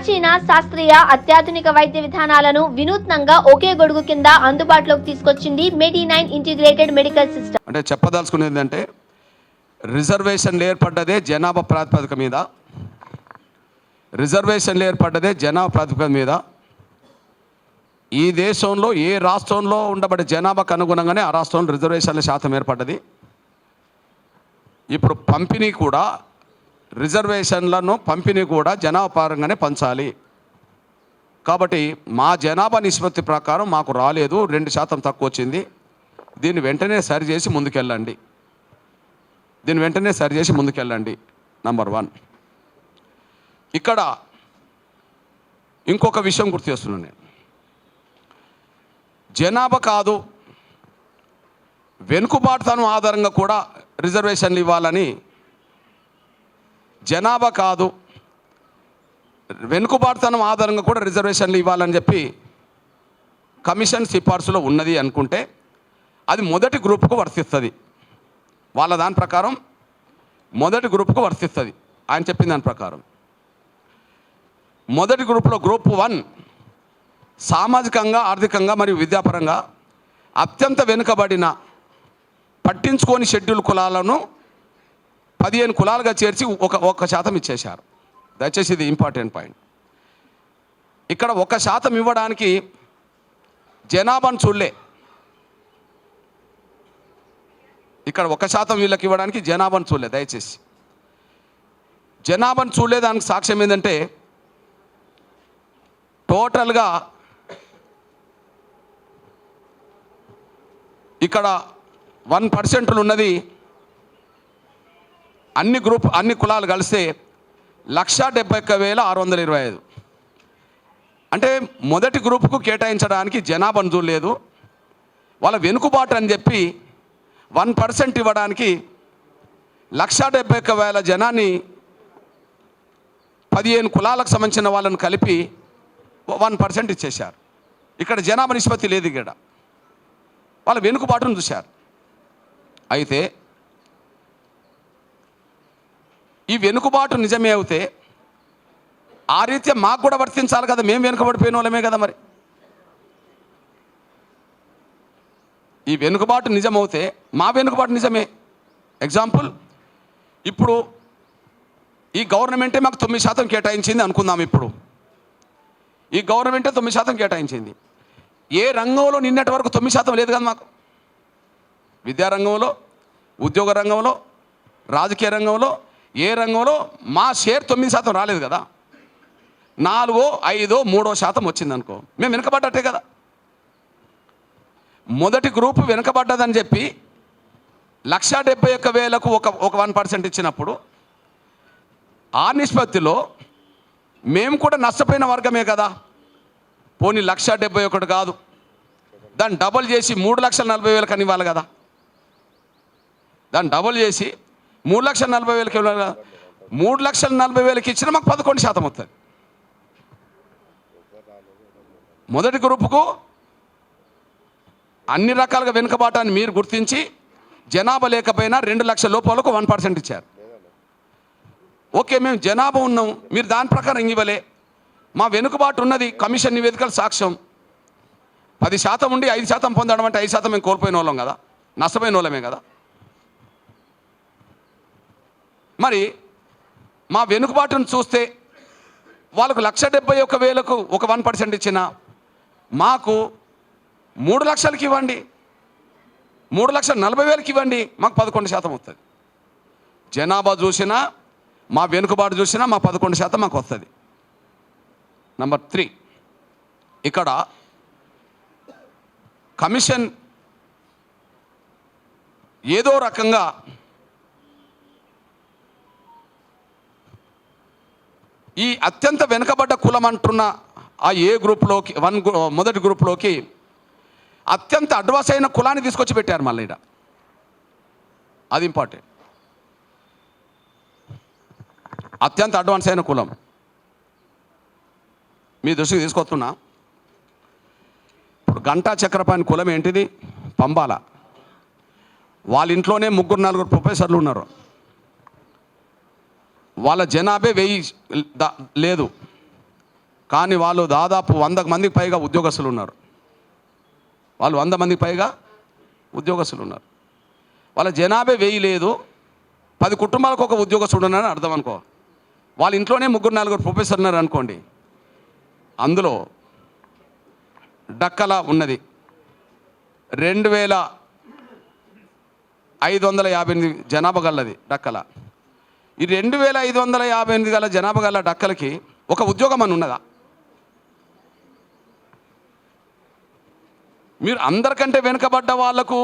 ప్రాచీన శాస్త్రీయ అత్యాధునిక వైద్య విధానాలను వినూత్నంగా ఒకే గొడుగు కింద అందుబాటులోకి తీసుకొచ్చింది medi nine integrated medical system. అంటే చెప్పదలుచుకునేది ఏంటంటే రిజర్వేషన్లు ఏర్పడ్డదే జనాభా ప్రాతిపదిక మీద రిజర్వేషన్లు ఏర్పడ్డదే జనాభా ప్రాతిపదిక మీద. ఈ దేశంలో ఏ రాష్ట్రంలో ఉండబడే జనాభాకు అనుగుణంగానే ఆ రాష్ట్రంలో రిజర్వేషన్ల శాతం ఏర్పడ్డది. ఇప్పుడు పంపిణీ కూడా రిజర్వేషన్లను పంపిణీ కూడా జనాభా పరంగానే పంచాలి. కాబట్టి మా జనాభా నిష్పత్తి ప్రకారం మాకు రాలేదు రెండు శాతం తక్కువ వచ్చింది దీన్ని వెంటనే సరి చేసి ముందుకెళ్ళండి. దీన్ని వెంటనే సరి చేసి ముందుకెళ్ళండి నంబర్ వన్. ఇక్కడ ఇంకొక విషయం గుర్తు చేస్తున్నాను నేను. జనాభా కాదు వెనుకబాటుతనం ఆధారంగా కూడా రిజర్వేషన్లు ఇవ్వాలని జనాభా కాదు. వెనుకబాటుతనం ఆధారంగా కూడా రిజర్వేషన్లు ఇవ్వాలని చెప్పి కమిషన్ సిఫార్సులో ఉన్నది అనుకుంటే అది మొదటి గ్రూప్కు వర్తిస్తుంది. వాళ్ళ దాని ప్రకారం మొదటి గ్రూప్కు వర్తిస్తుంది. ఆయన చెప్పిన దాని ప్రకారం. మొదటి గ్రూప్లో గ్రూప్ వన్ సామాజికంగా ఆర్థికంగా మరియు విద్యాపరంగా అత్యంత వెనుకబడిన పట్టించుకోని షెడ్యూల్ కులాలను పదిహేను కులాలుగా చేర్చి ఒక ఒక శాతం ఇచ్చేశారు. దయచేసి ఇది ఇంపార్టెంట్ పాయింట్. ఇక్కడ ఒక శాతం ఇవ్వడానికి జనాభాను చూడలే. ఇక్కడ ఒక శాతం వీళ్ళకి ఇవ్వడానికి జనాభాను చూడలే దయచేసి. జనాభాను చూడలే దానికి సాక్ష్యం ఏంటంటే టోటల్గా ఇక్కడ వన్ పర్సెంట్లు ఉన్నది అన్ని గ్రూప్ అన్ని కులాలు కలిస్తే లక్ష డెబ్బై ఒక్క వేల ఆరు వందల ఇరవై ఐదు. అంటే మొదటి గ్రూపుకు కేటాయించడానికి జనాభాను చూడలేదు వాళ్ళ వెనుకబాటు అని చెప్పి వన్ పర్సెంట్ ఇవ్వడానికి లక్ష డెబ్బై ఒక్క వేల జనాన్ని పదిహేను కులాలకు సంబంధించిన వాళ్ళని కలిపి వన్ పర్సెంట్ ఇచ్చేశారు. ఇక్కడ జనాభా నిష్పత్తి లేదు ఇక్కడ. వాళ్ళ వెనుకబాటును చూశారు. అయితే ఈ వెనుకబాటు నిజమే అవుతే ఆ రీత్యా మాకు కూడా వర్తించాలి కదా మేము వెనుకబడిపోయిన వాళ్ళమే కదా మరి. ఈ వెనుకబాటు నిజమవుతే మా వెనుకబాటు నిజమే. ఎగ్జాంపుల్ ఇప్పుడు ఈ గవర్నమెంటే మాకు తొమ్మిది శాతం కేటాయించింది అనుకుందాం ఇప్పుడు. ఈ గవర్నమెంటే తొమ్మిది శాతం కేటాయించింది. ఏ రంగంలో నిన్నటి వరకు తొమ్మిది శాతం లేదు కదా మాకు. విద్యారంగంలో ఉద్యోగ రంగంలో రాజకీయ రంగంలో ఏ రంగంలో మా షేర్ తొమ్మిది శాతం రాలేదు కదా. నాలుగో ఐదో మూడో శాతం వచ్చిందనుకో మేము వెనుకబడ్డట్టే కదా. మొదటి గ్రూపు వెనుకబడ్డదని చెప్పి లక్ష డెబ్బై ఒక్క వేలకు ఒక ఒక వన్ పర్సెంట్ ఇచ్చినప్పుడు ఆ నిష్పత్తిలో మేము కూడా నష్టపోయిన వర్గమే కదా. పోనీ లక్ష డెబ్బై ఒకటి కాదు. దాన్ని డబల్ చేసి మూడు లక్షల నలభై వేలకు అని ఇవ్వాలి కదా. దాన్ని డబల్ చేసి మూడు లక్షల నలభై వేలకి మూడు లక్షల నలభై వేలకి ఇచ్చిన మాకు పదకొండు శాతం వస్తుంది. మొదటి గ్రూపుకు అన్ని రకాలుగా వెనుకబాటాన్ని మీరు గుర్తించి జనాభా లేకపోయినా రెండు లక్షల లోపాలకు వన్ పర్సెంట్ ఇచ్చారు. ఓకే మేము జనాభా ఉన్నాం మీరు దాని ప్రకారం ఇవ్వలే. మా వెనుకబాటు ఉన్నది కమిషన్ నివేదికల సాక్ష్యం. పది శాతం ఉండి ఐదు శాతం పొందడం అంటే ఐదు శాతం మేము కోల్పోయిన వాళ్ళం కదా నష్టపోయిన వాళ్ళమే కదా. మరి మా వెనుకబాటును చూస్తే వాళ్ళకు లక్ష డెబ్బై ఒక్క వేలకు ఒక వన్ పర్సెంట్ ఇచ్చిన మాకు మూడు లక్షలకి ఇవ్వండి. మూడు లక్షల నలభై వేలకి ఇవ్వండి. మాకు పదకొండు శాతం వస్తుంది. జనాభా చూసినా మా వెనుకబాటు చూసినా మా పదకొండు శాతం మాకు వస్తుంది. నంబర్ త్రీ ఇక్కడ కమిషన్ ఏదో రకంగా ఈ అత్యంత వెనుకబడ్డ కులం అంటున్న ఆ ఏ గ్రూప్లోకి వన్ మొదటి గ్రూప్లోకి అత్యంత అడ్వాన్స్ అయిన కులాన్ని తీసుకొచ్చి పెట్టారు మళ్ళీ ఈడ. అది ఇంపార్టెంట్. అత్యంత అడ్వాన్స్ అయిన కులం. మీ దృష్టికి తీసుకొస్తున్నా. ఇప్పుడు గంటా చక్రపాణి కులం ఏంటిది? పంబాల. వాళ్ళ ఇంట్లోనే ముగ్గురు నలుగురు ప్రొఫెసర్లు ఉన్నారు. వాళ్ళ జనాభే వెయ్యి లేదు. కానీ వాళ్ళు దాదాపు వంద మందికి పైగా ఉద్యోగస్తులు ఉన్నారు. వాళ్ళు వంద మందికి పైగా ఉద్యోగస్తులు ఉన్నారు. వాళ్ళ జనాభా వెయ్యి లేదు. పది కుటుంబాలకు ఒక ఉద్యోగస్తుడు ఉన్నారని అర్థం అనుకో. వాళ్ళ ఇంట్లోనే ముగ్గురు నలుగురు ప్రొఫెసర్ ఉన్నారు అనుకోండి. అందులో డక్కల ఉన్నది. రెండు వేల ఐదు వందల యాభై ఎనిమిది జనాభా గలది డక్కల. ఈ రెండు వేల ఐదు వందల యాభై ఎనిమిది గల జనాభా గల డక్కలకి ఒక ఉద్యోగం అని ఉన్నదా? మీరు అందరికంటే వెనుకబడ్డ వాళ్ళకు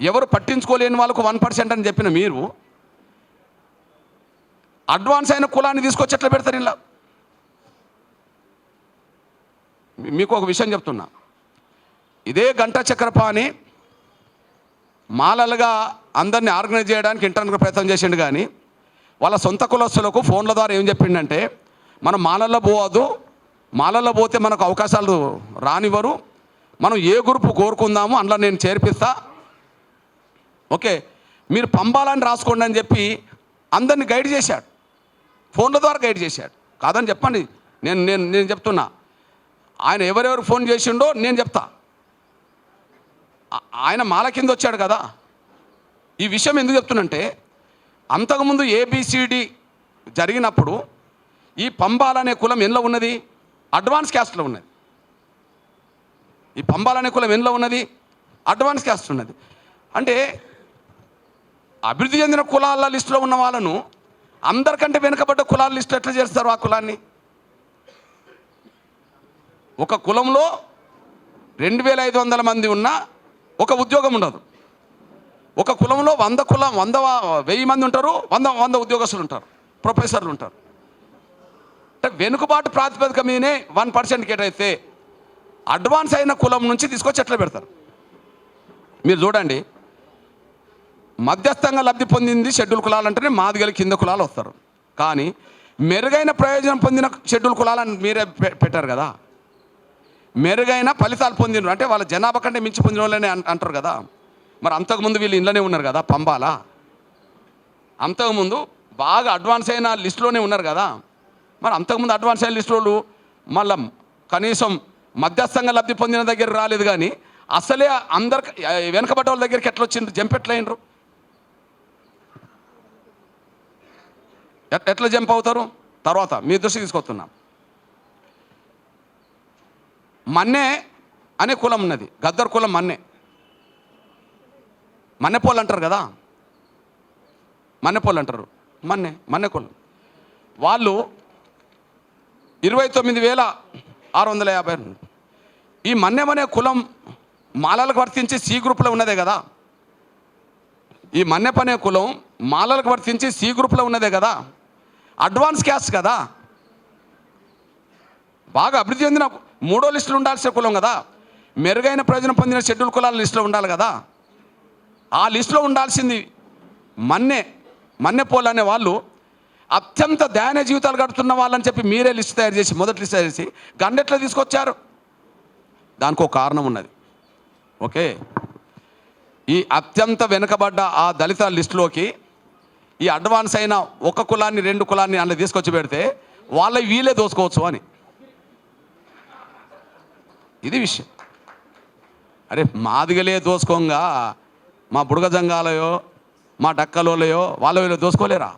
ఎవరు పట్టించుకోలేని వాళ్ళకు వన్ పర్సెంట్ అని చెప్పిన మీరు అడ్వాన్స్ అయిన కులాన్ని తీసుకొచ్చి ఎట్లా పెడతారు ఇలా? మీకు ఒక విషయం చెప్తున్నా. ఇదే గంట చక్రపాణి మాలలుగా అందరినీ ఆర్గనైజ్ చేయడానికి ఇంటర్నెట్ ప్రయత్నం చేసిండు కానీ వాళ్ళ సొంత కులస్తులకు ఫోన్ల ద్వారా ఏం చెప్పిండంటే మనం మాలల్లో పోవద్దు మాలల్లో పోతే మనకు అవకాశాలు రానివ్వరు మనం ఏ గ్రూపు కోరుకుందాము అందులో నేను చేర్పిస్తా. ఓకే మీరు పంపాలని రాసుకోండి అని చెప్పి అందరిని గైడ్ చేశాడు. ఫోన్ల ద్వారా గైడ్ చేశాడు. కాదని చెప్పండి నేను నేను నేను చెప్తున్నా. ఆయన ఎవరెవరు ఫోన్ చేసిండో నేను చెప్తా. ఆయన మాల కింద వచ్చాడు కదా. ఈ విషయం ఎందుకు చెప్తున్నంటే అంతకుముందు ఏబిసిడి జరిగినప్పుడు ఈ పంబాలనే కులం ఎందులో ఉన్నది? అడ్వాన్స్ క్యాస్ట్లో ఉన్నది. ఈ పంబాలనే కులం ఎందులో ఉన్నది? అడ్వాన్స్ క్యాస్ట్ ఉన్నది. అంటే అభివృద్ధి చెందిన కులాల లిస్టులో ఉన్న వాళ్ళను అందరికంటే వెనుకబడ్డ కులాల లిస్టు ఎట్లా చేస్తారు ఆ కులాన్ని? ఒక కులంలో రెండు వేల ఐదు వందల మంది ఉన్న ఒక ఉద్యోగం ఉండదు. ఒక కులంలో వంద కులం వంద వెయ్యి మంది ఉంటారు వంద వంద ఉద్యోగస్తులు ఉంటారు ప్రొఫెసర్లు ఉంటారు. అంటే వెనుకబాటు ప్రాతిపదిక మీదనే వన్ పర్సెంట్ కేటైతే అడ్వాన్స్ అయిన కులం నుంచి తీసుకొచ్చి ఎట్లా పెడతారు? మీరు చూడండి మధ్యస్థంగా లబ్ధి పొందింది షెడ్యూల్ కులాలంటేనే మాదిగల కింద కులాలు వస్తారు. కానీ మెరుగైన ప్రయోజనం పొందిన షెడ్యూల్ కులాలని మీరే పె- పెట్టారు కదా. మెరుగైన ఫలితాలు పొందిన అంటే వాళ్ళ జనాభా కంటే మించి పొందిన వాళ్ళని అంటారు కదా. మరి అంతకుముందు వీళ్ళు ఇంట్లోనే ఉన్నారు కదా పంపాలా అంతకుముందు బాగా అడ్వాన్స్ అయిన లిస్టులోనే ఉన్నారు కదా. మరి అంతకుముందు అడ్వాన్స్ అయిన లిస్టులో మళ్ళా కనీసం మధ్యస్థంగా లబ్ధి పొందిన దగ్గర రాలేదు కానీ అసలే అందరు వెనకబడ్డ వాళ్ళ దగ్గరికి ఎట్లా వచ్చిండ్రు జంప్ ఎట్లా అయినరు? ఎట్- ఎట్లా జంప్ అవుతారు? తర్వాత మీ దృష్టికి తీసుకొస్తున్నాం. మన్నే అనే కులం ఉన్నది గద్దర్ కులం మన్నే. మన్నెపోలు అంటారు కదా? మన్నెపోలు అంటారు. మన్నే మన్నె వాళ్ళు ఇరవై తొమ్మిది వేల ఆరు వందల యాభై ఈ మన్నెం అనే కులం మాలలకు వర్తించి సి గ్రూప్లో ఉన్నదే కదా? ఈ మన్నెప్ అనే కులం మాలలకు వర్తించి సి గ్రూప్లో ఉన్నదే కదా? అడ్వాన్స్ క్యాస్ట్ కదా? బాగా అభివృద్ధి చెందిన మూడో లిస్టులు ఉండాల్సిన కులం కదా? మెరుగైన ప్రయోజనం పొందిన షెడ్యూల్ కులాల లిస్టులో ఉండాలి కదా? ఆ లిస్టులో ఉండాల్సింది మన్నే మన్నెపోలు అనే వాళ్ళు అత్యంత దయనీయ జీవితాలు గడుపుతున్న వాళ్ళని చెప్పి మీరే లిస్ట్ తయారు చేసి మొదటి లిస్ట్ తయారు చేసి గండెట్లో తీసుకొచ్చారు? దానికి ఒక కారణం ఉన్నది. ఓకే? ఈ అత్యంత వెనుకబడ్డ ఆ దళిత లిస్టులోకి ఈ అడ్వాన్స్ అయిన ఒక కులాన్ని రెండు కులాన్ని అందులో తీసుకొచ్చి పెడితే వాళ్ళ వీలే దోసుకోవచ్చు అని. ఇది విషయం. అరే మాదిగలే దోసుకోంగా. మా బుడగ జంగాలయో మా డక్కలోలయో వాళ్ళ వీళ్ళు దోసుకోలేరా?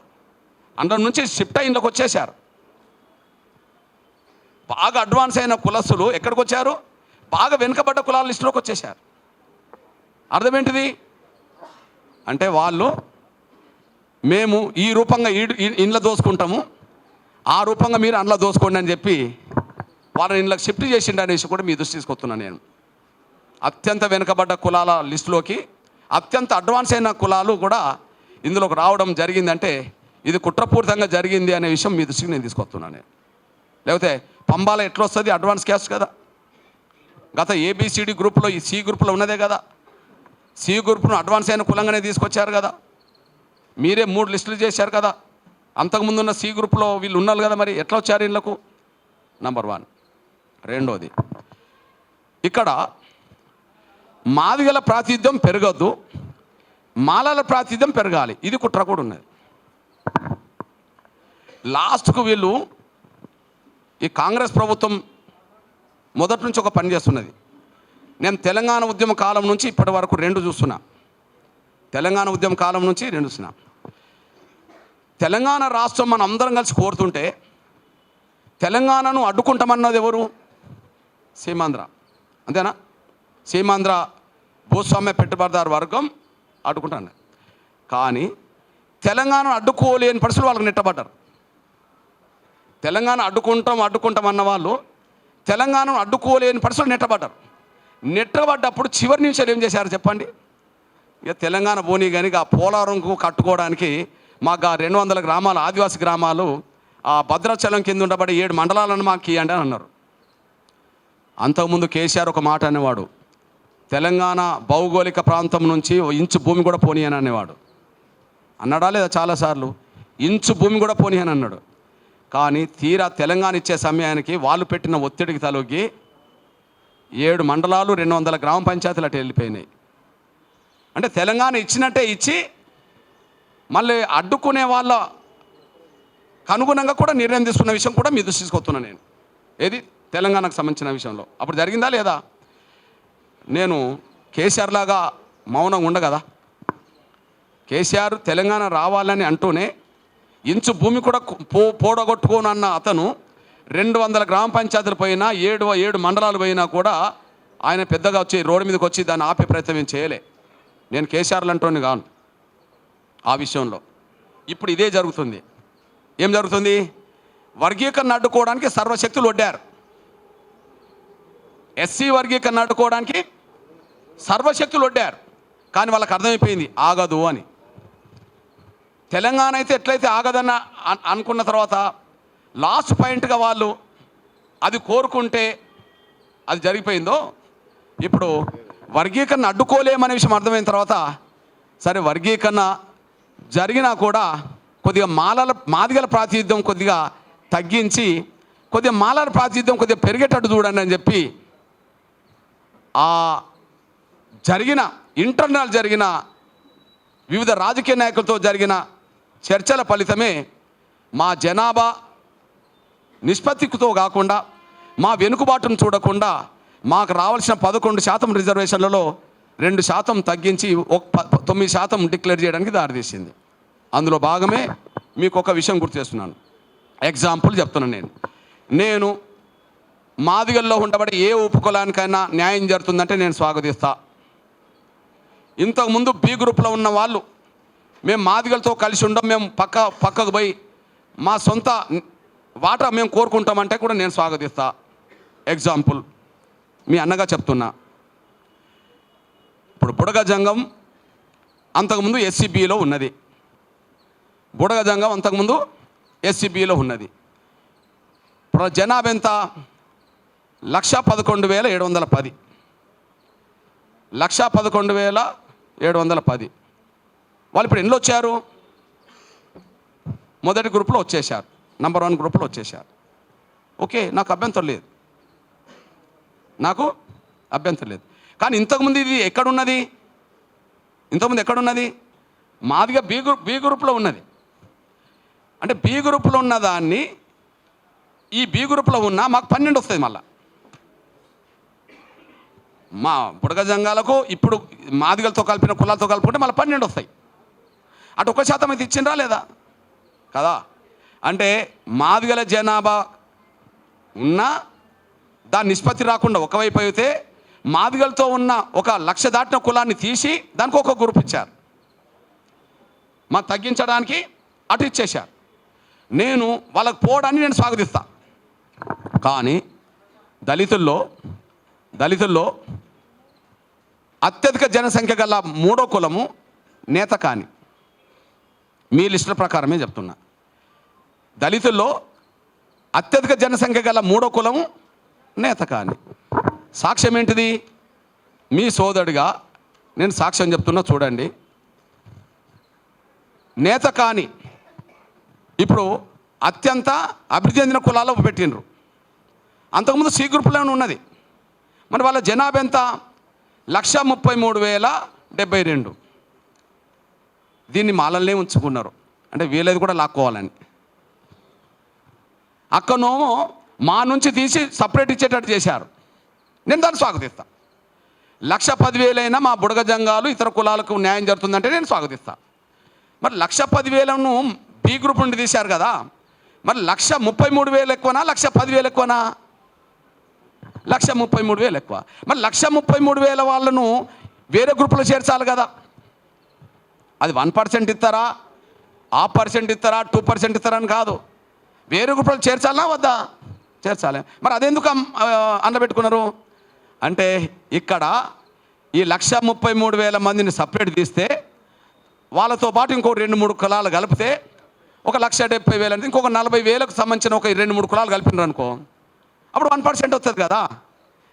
అందులో నుంచి షిఫ్ట్ ఇంట్లోకి వచ్చేసారు బాగా అడ్వాన్స్ అయిన కులస్సులు ఎక్కడికి వచ్చారు? బాగా వెనుకబడ్డ కులాల లిస్టులోకి వచ్చేసారు అర్థమేంటిది? అంటే వాళ్ళు మేము ఈ రూపంగా ఇండ్ల దోసుకుంటాము ఆ రూపంగా మీరు అండ్ల దోసుకోండి అని చెప్పి వాళ్ళని ఇండ్లకు షిఫ్ట్ చేసిండు అనేసి కూడా మీ దృష్టి తీసుకొస్తున్నాను నేను. అత్యంత వెనుకబడ్డ కులాల లిస్టులోకి అత్యంత అడ్వాన్స్ అయిన కులాలు కూడా ఇందులోకి రావడం జరిగిందంటే ఇది కుట్రపూరితంగా జరిగింది అనే విషయం మీ దృష్టికి నేను తీసుకొస్తున్నాను నేను. లేకపోతే పంబాల ఎట్లా వస్తుంది అడ్వాన్స్ క్యాష్ కదా. గత ఏబిసిడి గ్రూప్లో ఈ సి గ్రూప్లో ఉన్నదే కదా. సి గ్రూప్ను అడ్వాన్స్ అయిన కులంగానే తీసుకొచ్చారు కదా. మీరే మూడు లిస్టులు చేశారు కదా. అంతకుముందు ఉన్న సి గ్రూప్లో వీళ్ళు ఉన్నారు కదా మరి. ఎట్లా వచ్చారు ఇళ్ళకు నంబర్ వన్ రెండోది. ఇక్కడ మాదిగల ప్రాతిధ్యం పెరగద్దు మాలల ప్రాతిధ్యం పెరగాలి. ఇది కుట్ర కూడా ఉన్నది. లాస్ట్కు వీళ్ళు ఈ కాంగ్రెస్ ప్రభుత్వం మొదటి నుంచి ఒక పని చేస్తున్నది. నేను తెలంగాణ ఉద్యమ కాలం నుంచి ఇప్పటి వరకు రెండు చూస్తున్నా. తెలంగాణ ఉద్యమ కాలం నుంచి రెండు చూస్తున్నా. తెలంగాణ రాష్ట్రం మనం అందరం కలిసి కోరుతుంటే తెలంగాణను అడ్డుకుంటామన్నది ఎవరు? సీమాంధ్ర. అంతేనా? సీమాంధ్ర భూస్వామ్య పెట్టుబడిదారు వర్గం అడ్డుకుంటాను. కానీ తెలంగాణను అడ్డుకోలేని పరిస్థితులు వాళ్ళకి నెట్టబడ్డారు. తెలంగాణ అడ్డుకుంటాం అడ్డుకుంటాం అన్న వాళ్ళు తెలంగాణను అడ్డుకోలేని పరిస్థితులు నెట్టబడ్డారు. నెట్టబడ్డప్పుడు చివరి నిమిషాలు ఏం చేశారు చెప్పండి? ఇక తెలంగాణ పోనీ కానీ ఆ పోలవరంకు కట్టుకోవడానికి మాకు ఆ రెండు వందల గ్రామాలు ఆదివాసీ గ్రామాలు ఆ భద్రాచలం కింద ఉండబడి ఏడు మండలాలను మాకు ఇవ్వండి అని అన్నారు. అంతకుముందు కేసీఆర్ ఒక మాట అనేవాడు తెలంగాణ భౌగోళిక ప్రాంతం నుంచి ఓ ఇంచు భూమి కూడా పోనీ అని అనేవాడు. అన్నాడా లేదా చాలాసార్లు ఇంచు భూమి కూడా పోనీ అని అన్నాడు. కానీ తీరా తెలంగాణ ఇచ్చే సమయానికి వాళ్ళు పెట్టిన ఒత్తిడికి తలొగ్గి ఏడు మండలాలు రెండు వందల గ్రామ పంచాయతీలు అటు వెళ్ళిపోయినాయి. అంటే తెలంగాణ ఇచ్చినట్టే ఇచ్చి మళ్ళీ అడ్డుకునే వాళ్ళ అనుగుణంగా కూడా నిర్ణయం తీసుకున్న విషయం కూడా మీ దృష్టి తీసుకొస్తున్నాను నేను. ఏది? తెలంగాణకు సంబంధించిన విషయంలో. అప్పుడు జరిగిందా లేదా? నేను కేసీఆర్ లాగా మౌనంగా ఉండగదా కేసీఆర్ తెలంగాణ రావాలని అంటూనే ఇంచు భూమి కూడా పో పో పోడగొట్టుకోనన్న అతను రెండు వందల గ్రామ పంచాయతీలు పోయినా ఏడు ఏడు మండలాలు పోయినా కూడా ఆయన పెద్దగా వచ్చి రోడ్డు మీదకి వచ్చి దాన్ని ఆపే ప్రయత్నం ఏం చేయలే. నేను కేసీఆర్లు అంటోని కాను ఆ విషయంలో. ఇప్పుడు ఇదే జరుగుతుంది. ఏం జరుగుతుంది? వర్గీకరణ అడ్డుకోవడానికి సర్వశక్తులు వడ్డారు ఎస్సీ వర్గీకరణ అడ్డుకోవడానికి సర్వశక్తులు వడ్డారు కానీ వాళ్ళకి అర్థమైపోయింది ఆగదు అని. తెలంగాణ అయితే ఎట్లయితే ఆగదన్న అనుకున్న తర్వాత లాస్ట్ పాయింట్గా వాళ్ళు అది కోరుకుంటే అది జరిగిపోయిందో ఇప్పుడు వర్గీకరణ అడ్డుకోలేమనే విషయం అర్థమైన తర్వాత సరే వర్గీకరణ జరిగినా కూడా కొద్దిగా మాలల మాదిగల ప్రాతినిధ్యం కొద్దిగా తగ్గించి కొద్దిగా మాలల ప్రాతినిధ్యం కొద్దిగా పెరిగేటట్టు చూడండి అని చెప్పి ఆ జరిగిన ఇంటర్నల్ జరిగిన వివిధ రాజకీయ నాయకులతో జరిగిన చర్చల ఫలితమే మా జనాభా నిష్పత్తితో కాకుండా మా వెనుకబాటును చూడకుండా మాకు రావాల్సిన పదకొండు శాతం రిజర్వేషన్లలో రెండు శాతం తగ్గించి ఒక ప- తొమ్మిది శాతం డిక్లేర్ చేయడానికి దారితీసింది. అందులో భాగమే మీకు ఒక విషయం గుర్తు చేస్తున్నాను. ఎగ్జాంపుల్ చెప్తున్నాను నేను. నేను మాదిగల్లో ఉండబడి ఏ ఉపకులానికైనా న్యాయం జరుగుతుందంటే నేను స్వాగతిస్తా. ఇంతకుముందు బి గ్రూప్లో ఉన్న వాళ్ళు మేము మాదిగలతో కలిసి ఉండం మేము పక్క పక్కకు పోయి మా సొంత వాటా మేము కోరుకుంటామంటే కూడా నేను స్వాగతిస్తా. ఎగ్జాంపుల్ మీ అన్నగా చెప్తున్నా. ఇప్పుడు బుడగ జంగం అంతకుముందు ఎస్సీబీలో ఉన్నది. బుడగ జంగం అంతకుముందు ఎస్సీబీలో ఉన్నది. ఇప్పుడు జనాభా ఎంత? లక్ష పదకొండు వేల ఏడు వందల పది. లక్ష పదకొండు వేల ఏడు వందల పది. వాళ్ళు ఇప్పుడు ఎన్ని వచ్చారు? మొదటి గ్రూప్లో వచ్చేసారు నంబర్ వన్ గ్రూప్లో వచ్చేసారు ఓకే నాకు అభ్యంతరం లేదు. నాకు అభ్యంతరం లేదు. కానీ ఇంతకుముందు ఇది ఎక్కడున్నది? ఇంతకుముందు ఎక్కడున్నది? మాదిగా బి గ్రూప్ బి గ్రూప్లో ఉన్నది. అంటే బి గ్రూప్లో ఉన్న దాన్ని ఈ బి గ్రూప్లో ఉన్న మాకు పన్నెండు వస్తుంది మళ్ళీ. మా బుడగ జంగాలకు ఇప్పుడు మాదిగలతో కలిపిన కులాలతో కలుపుకుంటే మళ్ళీ పన్నెండు వస్తాయి. అటు ఒక శాతం అయితే ఇచ్చిండ్రా లేదా? కదా? అంటే మాదిగల జనాభా ఉన్నా దాని నిష్పత్తి రాకుండా ఒకవైపు అయితే మాదిగలతో ఉన్న ఒక లక్ష దాటిన కులాన్ని తీసి దానికి ఒక గ్రూప్ ఇచ్చారు. మా తగ్గించడానికి అటు ఇచ్చేశారు. నేను వాళ్ళకి పోవడాన్ని నేను స్వాగతిస్తా. కానీ దళితుల్లో దళితుల్లో అత్యధిక జనసంఖ్య గల మూడో కులము నేత కాని. మీ లిస్టుల ప్రకారమే చెప్తున్నా. దళితుల్లో అత్యధిక జనసంఖ్య గల మూడో కులము నేత కాని. సాక్ష్యం ఏంటిది? మీ సోదరుడిగా నేను సాక్ష్యం చెప్తున్నా చూడండి. నేత కాని ఇప్పుడు అత్యంత అభివృద్ధి చెందిన కులాల్లో పెట్టిండ్రు. అంతకుముందు సి గ్రూప్లోనే ఉన్నది. మరి వాళ్ళ జనాభా ఎంత? లక్ష ముప్పై మూడు వేల డెబ్బై రెండు. దీన్ని మాలల్నే ఉంచుకున్నారు. అంటే వీళ్ళది కూడా లాక్కోవాలని. అక్కడనేమో మా నుంచి తీసి సపరేట్ ఇచ్చేటట్టు చేశారు. నేను దాన్ని స్వాగతిస్తా. లక్ష పదివేలైనా మా బుడగ జంగాలు ఇతర కులాలకు న్యాయం జరుగుతుందంటే నేను స్వాగతిస్తా. మరి లక్ష పదివేలను బి గ్రూప్ నుండి తీశారు కదా. మరి లక్ష ముప్పై మూడు వేలు ఎక్కువనా లక్ష పదివేలు ఎక్కువనా? లక్ష ముప్పై మూడు వేలు ఎక్కువ. మరి లక్ష ముప్పై మూడు వేల వాళ్ళను వేరే గ్రూపులో చేర్చాలి కదా. అది వన్ పర్సెంట్ ఇస్తారా? హాఫ్ పర్సెంట్ ఇస్తారా? టూ పర్సెంట్ ఇస్తారా అని కాదు. వేరే గ్రూపులో చేర్చాలనా వద్దా? చేర్చాలి. మరి అదెందుకు అమ్- అంటే ఇక్కడ ఈ లక్ష ముప్పై మూడు వేల మందిని సపరేట్ తీస్తే వాళ్ళతో పాటు ఇంకో రెండు మూడు కులాలు కలిపితే ఒక లక్ష డెబ్బై వేలు అంటే ఇంకొక నలభై వేలకు సంబంధించిన ఒక రెండు మూడు కులాలు కలిపినారు అనుకో అప్పుడు వన్ పర్సెంట్ వస్తుంది కదా.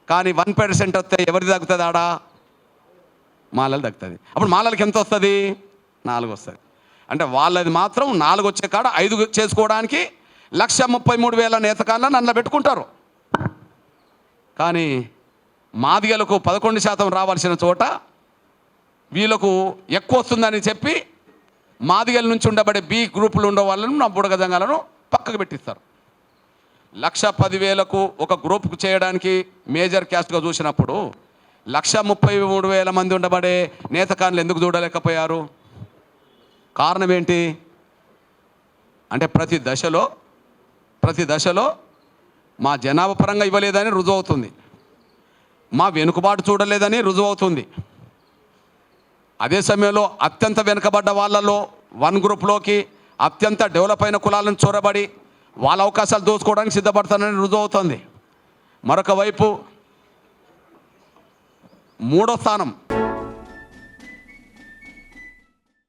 కానీ వన్ పర్సెంట్ వస్తే ఎవరిది తగ్గుతుంది ఆడ? మాలలు తగ్గుతుంది. అప్పుడు మాలలకి ఎంత వస్తుంది నాలుగు వస్తుంది. అంటే వాళ్ళది మాత్రం నాలుగు వచ్చే కాడ ఐదు చేసుకోవడానికి లక్ష ముప్పై మూడు వేల నేతకాలను నన్ను పెట్టుకుంటారు. కానీ మాదిగలకు పదకొండు శాతం రావాల్సిన చోట వీళ్ళకు ఎక్కువ వస్తుందని చెప్పి మాదిగల నుంచి ఉండబడే బి గ్రూపులు ఉండే వాళ్ళను నా బుడగజంగాలను పక్కకు పెట్టిస్తారు. లక్ష పదివేలకు ఒక గ్రూప్కు చేయడానికి మేజర్ క్యాస్ట్గా చూసినప్పుడు లక్ష ముప్పై మూడు వేల మంది ఉండబడే నేతకాన్లు ఎందుకు చూడలేకపోయారు? కారణం ఏంటి? అంటే ప్రతి దశలో ప్రతి దశలో మా జనాభా పరంగా ఇవ్వలేదని రుజువు అవుతుంది. మా వెనుకబాటు చూడలేదని రుజువు అవుతుంది. అదే సమయంలో అత్యంత వెనుకబడ్డ వాళ్ళలో వన్ గ్రూప్లోకి అత్యంత డెవలప్ అయిన కులాలను చూరబడి వాళ్ళ అవకాశాలు దోచుకోవడానికి సిద్ధపడతానని రుజువు అవుతుంది మరొక వైపు మూడో స్థానం